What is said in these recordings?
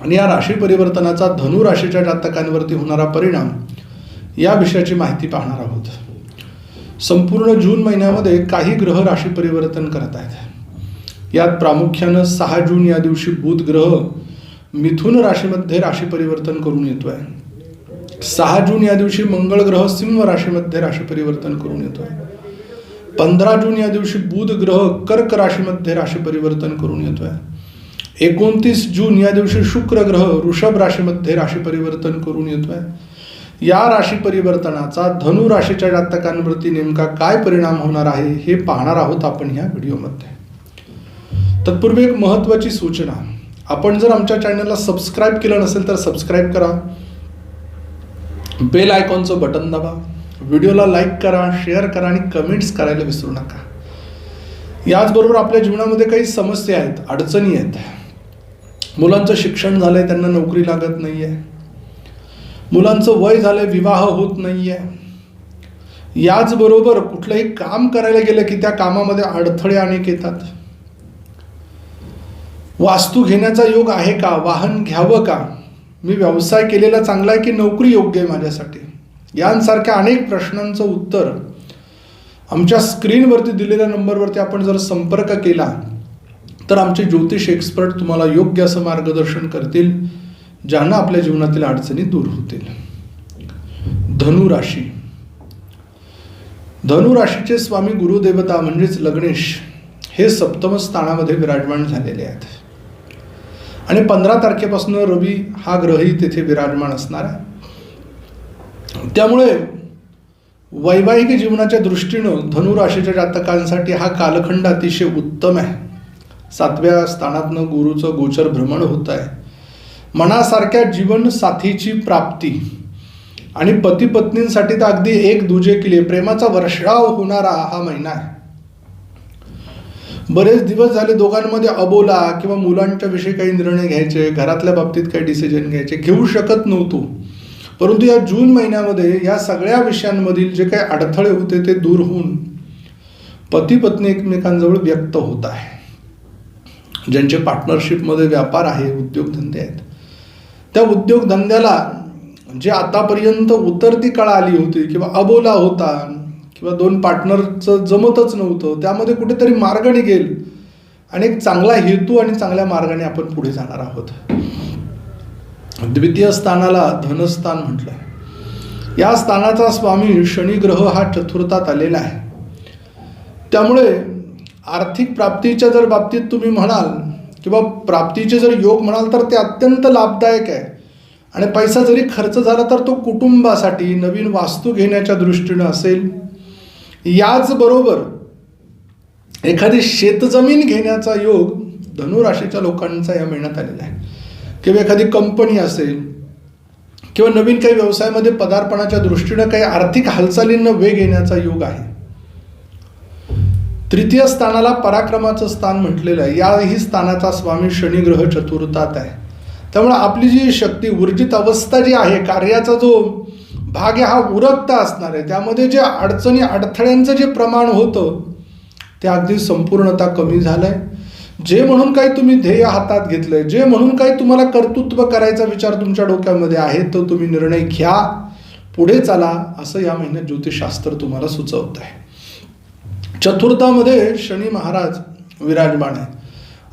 आणि या राशी परिवर्तनाचा धनु राशीच्या जातकांवरती होणारा परिणाम या विषयाची माहिती पाहणार आहोत. संपूर्ण जून महिन्यामध्ये काही ग्रह राशी परिवर्तन करत आहेत. यात प्रामुख्यानं सहा जून या दिवशी बुध ग्रह मिथुन राशीमध्ये राशी परिवर्तन करून येतोय. सहा जून या दिवशी मंगळ ग्रह सिंह राशीमध्ये राशी परिवर्तन करून येतोय. पंधरा जून या दिवशी बुध ग्रह कर्क राशीमध्ये राशी परिवर्तन करून येतोय. एकोणतीस जून या दिवशी शुक्र ग्रह वृषभ राशीमध्ये राशी परिवर्तन करून येतोय. या राशी परिवर्तनाचा धनु राशीच्या जातकांवरती नेमका काय परिणाम होणार आहे हे पाहणार आहोत आपण ह्या व्हिडिओमध्ये. तत्पूर्वी एक महत्त्वाची सूचना. आपण जर आमच्या चॅनलला सबस्क्राईब केलं नसेल तर सबस्क्राईब करा. बेल आयकॉनचं बटन दाबा. व्हिडिओला लाईक करा शेअर करा आणि कमेंट्स करायला विसरू नका. याचबरोबर आपल्या जीवनामध्ये काही समस्या आहेत अडचणी आहेत. मुलांचं शिक्षण झालंय त्यांना नोकरी लागत नाही आहे मुलांचं वय झालंय विवाह होत नाही आहे याचबरोबर कुठलंही काम करायला गेलं की त्या कामामध्ये अडथळे अनेक येतात. वास्तू घेण्याचा योग आहे का? वाहन घ्यावं का? मी व्यवसाय केलेला चांगला आहे की नोकरी योग्य आहे माझ्यासाठी? यांसारख्या अनेक प्रश्नांचं उत्तर आमच्या स्क्रीनवरती दिलेल्या नंबरवरती आपण जर संपर्क केला तर आमचे ज्योतिष एक्सपर्ट तुम्हाला योग्य असं मार्गदर्शन करतील ज्यांना आपल्या जीवनातील अडचणी दूर होतील. धनुराशी. धनुराशीचे स्वामी गुरुदेवता म्हणजेच लग्नेश हे सप्तम स्थानामध्ये विराजमान झालेले आहेत. आणि पंधरा तारखेपासून रवी हा ग्रहही तेथे विराजमान असणार आहे. त्यामुळे वैवाहिक जीवनाच्या दृष्टीनं धनुराशीच्या जातकांसाठी हा कालखंड अतिशय उत्तम आहे. सातव्या स्थानातनं गुरुचं गोचर भ्रमण होत आहे. मनासारख्या जीवन साथीची प्राप्ती. आणि पती पत्नींसाठी तर अगदी एक दुजे किले. प्रेमाचा वर्षाव होणारा हा महिना आहे. बरेच दिवस झाले दोघांमध्ये अबोला किंवा मुलांच्या विषयी काही निर्णय घ्यायचे घरातल्या बाबतीत काही डिसिजन घ्यायचे घेऊ शकत नव्हतो. परंतु या जून महिन्यामध्ये या सगळ्या विषयांमधील जे काही अडथळे होते ते दूर होऊन पती पत्नी एकमेकांजवळ व्यक्त होत आहे. ज्यांचे पार्टनरशिपमध्ये व्यापार आहे उद्योगधंदे आहेत. त्या उद्योगधंद्याला जे आतापर्यंत उतरती काळ आली होती किंवा अबोला होता किंवा दोन पार्टनरचं जमतच नव्हतं त्यामध्ये कुठेतरी मार्ग निघेल आणि एक चांगला हेतू आणि चांगल्या मार्गाने आपण पुढे जाणार आहोत. द्वितीय स्थानाला धनस्थान म्हटलं या स्थानाचा स्वामी शनी ग्रह हा चतुर्थात आलेला आहे. त्यामुळे आर्थिक प्राप्तीच्या जर बाबतीत तुम्ही म्हणाल किंवा प्राप्तीचे जर योग म्हणाल तर ते अत्यंत लाभदायक आहे. आणि पैसा जरी खर्च झाला तर तो कुटुंबासाठी नवीन वास्तू घेण्याच्या दृष्टीनं असेल. याचबरोबर एखादी शेतजमीन घेण्याचा योग धनुराशीच्या लोकांचा या महिन्यात आलेला आहे. किंवा एखादी कंपनी असेल किंवा नवीन काही व्यवसायामध्ये पदार्पणाच्या दृष्टीनं काही आर्थिक हालचालींना वेग येण्याचा योग आहे. तृतीय स्थानाला पराक्रमाचं स्थान म्हटलेलं आहे. याही स्थानाचा स्वामी शनिग्रह चतुर्थात आहे. त्यामुळं आपली जी शक्ती ऊर्जित अवस्था जी आहे कार्याचा जो भाग आहे हा उरकता असणार आहे. त्यामध्ये जे अडचणी अडथळ्यांचं जे प्रमाण होतं ते अगदी संपूर्णता कमी झालं आहे जे म्हणून काही तुम्ही ध्येय हातात घेतलंय जे म्हणून काही तुम्हाला कर्तृत्व करायचा विचार तुमच्या डोक्यामध्ये आहे तो तुम्ही निर्णय घ्या. पुढे चाला असं या महिन्यात ज्योतिषशास्त्र तुम्हाला सुचवत आहे. चतुर्थामध्ये शनी महाराज विराजमान आहे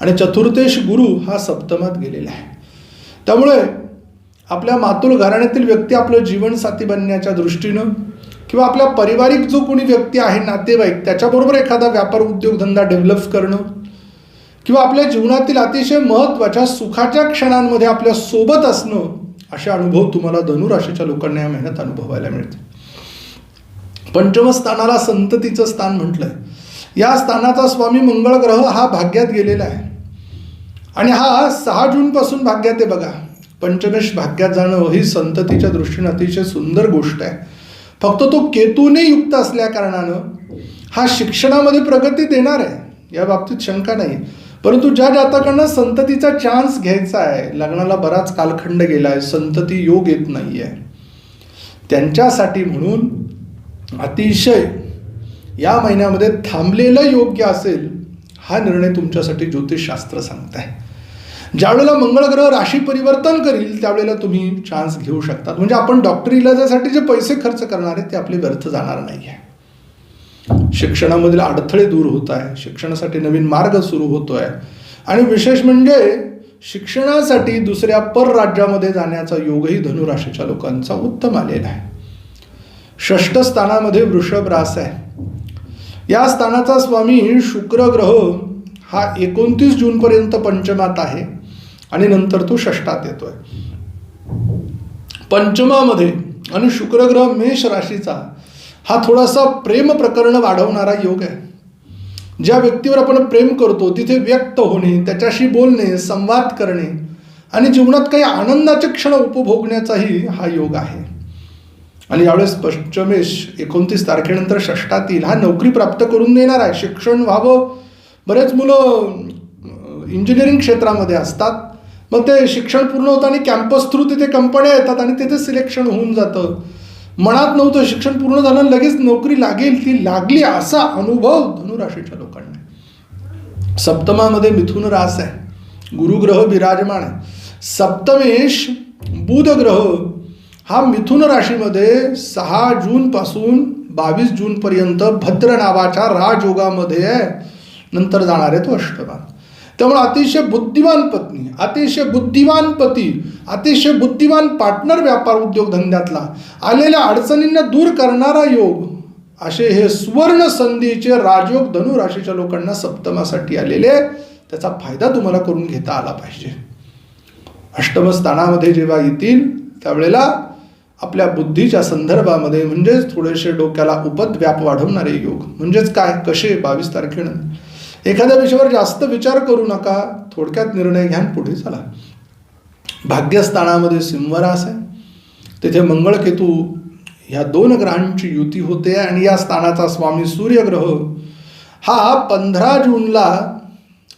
आणि चतुर्थेश गुरु हा सप्तमात गेलेला आहे. त्यामुळे आपल्या मातुल घराण्यातील व्यक्ती आपलं जीवनसाथी बनण्याच्या दृष्टीनं किंवा आपल्या पारिवारिक जो कोणी व्यक्ती आहे नातेवाईक त्याच्याबरोबर एखादा व्यापार उद्योगधंदा डेव्हलप करणं किंवा आपल्या जीवनातील अतिशय महत्त्वाच्या सुखाच्या क्षणांमध्ये आपल्यासोबत असणं असे अनुभव तुम्हाला धनुराशीच्या लोकांना या महिन्यात अनुभवायला मिळते पंचमस्थानाला संततीचं स्थान म्हटलंय. या स्थानाचा स्वामी मंगळ ग्रह हा भाग्यात गेलेला आहे. आणि हा सहा जूनपासून भाग्यात आहे बघा. पंचमेश भाग्यात जाणं ही संततीच्या दृष्टीने अतिशय सुंदर गोष्ट आहे. फक्त तो केतूने युक्त असल्या कारणानं हा शिक्षणामध्ये प्रगती देणार आहे. या बाबतीत शंका नाही. परंतु ज्या जातकांना संततीचा चान्स घ्यायचा आहे लग्नाला बराच कालखंड गेला आहे संतती योग येत नाही आहे त्यांच्यासाठी म्हणून अतिशय. या महिन्यामध्ये थांबलेलं योग्य असेल हा निर्णय तुमच्यासाठी ज्योतिषशास्त्र सांगत आहे ज्यावेळेला मंगळ ग्रह राशी परिवर्तन करील त्यावेळेला तुम्ही चान्स घेऊ शकतात. म्हणजे आपण डॉक्टर इलाजासाठी जे पैसे खर्च करणार आहेत ते आपले व्यर्थ जाणार नाही आहे शिक्षणामधील अडथळे दूर होत आहे शिक्षणासाठी नवीन मार्ग सुरू होतोय. आणि विशेष म्हणजे शिक्षणासाठी दुसऱ्या परराज्यामध्ये जाण्याचा योगही धनुराशीच्या लोकांचा उत्तम आलेला आहे. षष्ठ स्थानामध्ये वृषभ रास आहे. या स्थानाचा स्वामी शुक्र ग्रह हा एकोणतीस जूनपर्यंत पंचमात आहे आणि नंतर तो षष्टात आहे पंचमामध्ये आणि शुक्रग्रह मेष राशीचा हा थोडासा प्रेम प्रकरण वाढवणारा योग आहे. ज्या व्यक्तीवर आपण प्रेम करतो तिथे व्यक्त होणे त्याच्याशी बोलणे संवाद करणे आणि जीवनात काही आनंदाचे क्षण उपभोगण्याचाही हा योग आहे. आणि यावेळेस पंचमेश एकोणतीस तारखेनंतर षष्टातील हा नोकरी प्राप्त करून देणार आहे. शिक्षण व्हावं. बरेच मुलं इंजिनिअरिंग क्षेत्रामध्ये असतात. मग ते शिक्षण पूर्ण होतं आणि कॅम्पस थ्रू तिथे कंपन्या येतात आणि तिथे सिलेक्शन होऊन जातं. मनात नव्हतं शिक्षण पूर्ण झालं लगेच नोकरी लागेल ती लागली असा अनुभव धनुराशीच्या लोकांना सप्तमामध्ये मिथुन रास आहे. गुरुग्रह विराजमान आहे. सप्तमेश बुध ग्रह हा मिथुन राशीमध्ये सहा जूनपासून बावीस जूनपर्यंत भद्र नावाच्या राजयोगामध्ये आहे नंतर जाणार आहे तो अष्टमान त्यामुळे अतिशय बुद्धिमान पत्नी अतिशय बुद्धिमान पती अतिशय बुद्धिमान पार्टनर व्यापार उद्योगधंद्यातला आलेल्या अडचणींना दूर करणारा योग असे हे सुवर्ण संधीचे राजयोग धनु राशीच्या लोकांना सप्तमासाठी आलेले त्याचा फायदा तुम्हाला करून घेता आला पाहिजे. अष्टम स्थानामध्ये जेव्हा येतील त्यावेळेला आपल्या बुद्धीच्या संदर्भामध्ये म्हणजेच थोडेसे डोक्याला उपद्व्याप वाढवणारे योग. म्हणजेच काय? कसे? बावीस तारखेनं. एखाद्या विषयावर जास्त विचार करू नका. थोडक्यात निर्णय घ्या पुढे चला. भाग्यस्थानामध्ये सिंहरास आहे. तिथे मंगळकेतू ह्या दोन ग्रहांची युती होते आणि या स्थानाचा स्वामी सूर्यग्रह हा पंधरा जूनला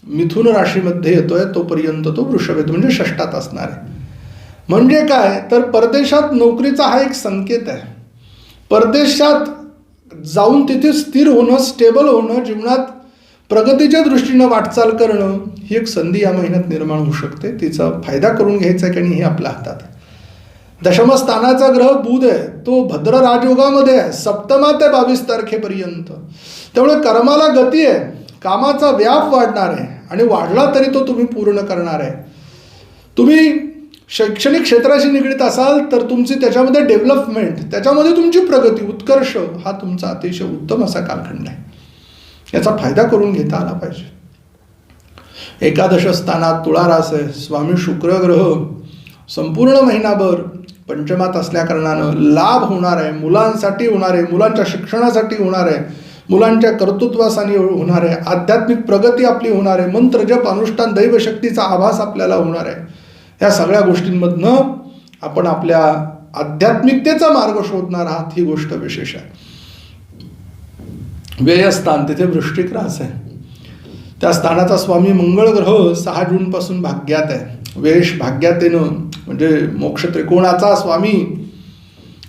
मिथुन राशीमध्ये येतोय. तोपर्यंत तो वृषभ येतो म्हणजे षष्टात असणार आहे. म्हणजे काय? तर परदेशात नोकरीचा हा एक संकेत आहे. परदेशात जाऊन तिथे स्थिर होणं स्टेबल होणं जीवनात प्रगतीच्या दृष्टीनं वाटचाल करणं ही एक संधी या महिन्यात निर्माण होऊ शकते. तिचा फायदा करून घ्यायचा आहे की हे आपल्या हातात. आहे दशमस्थानाचा ग्रह बुध आहे. तो भद्र राजयोगामध्ये आहे. सप्तमा ते बावीस तारखेपर्यंत. त्यामुळे कर्माला गती आहे. कामाचा व्याप वाढणार आहे. आणि वाढला तरी तो तुम्ही पूर्ण करणार आहे. तुम्ही शैक्षणिक क्षेत्राशी निगडीत असाल तर तुमची त्याच्यामध्ये डेव्हलपमेंट त्याच्यामध्ये तुमची प्रगती उत्कर्ष हा तुमचा अतिशय उत्तम असा कालखंड आहे. याचा फायदा करून घेता आला पाहिजे. एकादश स्थानात तुळारास आहे. स्वामी शुक्रग्रह संपूर्ण महिनाभर पंचमात असल्या कारणानं लाभ होणार आहे. मुलांसाठी होणार आहे. मुलांच्या शिक्षणासाठी होणार आहे. मुलांच्या कर्तृत्वासाठी होणार आहे. आध्यात्मिक प्रगती आपली होणार आहे. मंत्र जप अनुष्ठान दैवशक्तीचा आभास आपल्याला होणार आहे. या सगळ्या गोष्टींमधनं आपण आपल्या आध्यात्मिकतेचा मार्ग शोधणार आहात ही गोष्ट विशेष आहे. व्ययस्थान तिथे वृष्टिक रास आहे. त्या स्थानाचा स्वामी मंगळ ग्रह सहा जूनपासून भाग्यात आहे. वेश भाग्यातेनं म्हणजे मोक्ष त्रिकोणाचा स्वामी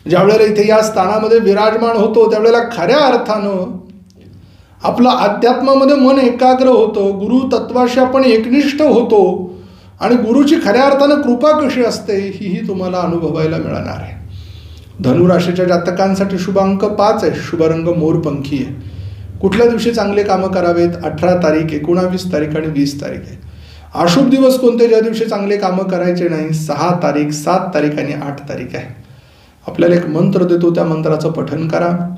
ज्यावेळेला इथे या स्थानामध्ये विराजमान होतो त्यावेळेला खऱ्या अर्थानं आपलं अध्यात्मामध्ये मन एकाग्र होतं गुरु तत्वाशी आपण एकनिष्ठ होतो आणि गुरुची खऱ्या अर्थानं कृपा कशी असते हीही तुम्हाला अनुभवायला मिळणार आहे. धनुराशीच्या जातकांसाठी शुभ अंक पाच आहे शुभरंग मोरपंखी आहे. कुठल्या दिवशी चांगले कामं करावेत? अठरा तारीख एकोणावीस तारीख आणि वीस तारीख आहे. अशुभ दिवस कोणते ज्या दिवशी चांगले कामं करायचे नाही? सहा तारीख सात तारीख आणि आठ तारीख आहे. आपल्याला एक मंत्र देतो त्या मंत्राचं पठन करा.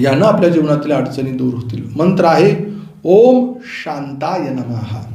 यानं आपल्या जीवनातील अडचणी दूर होतील. मंत्र आहे ओम शांताय नमः.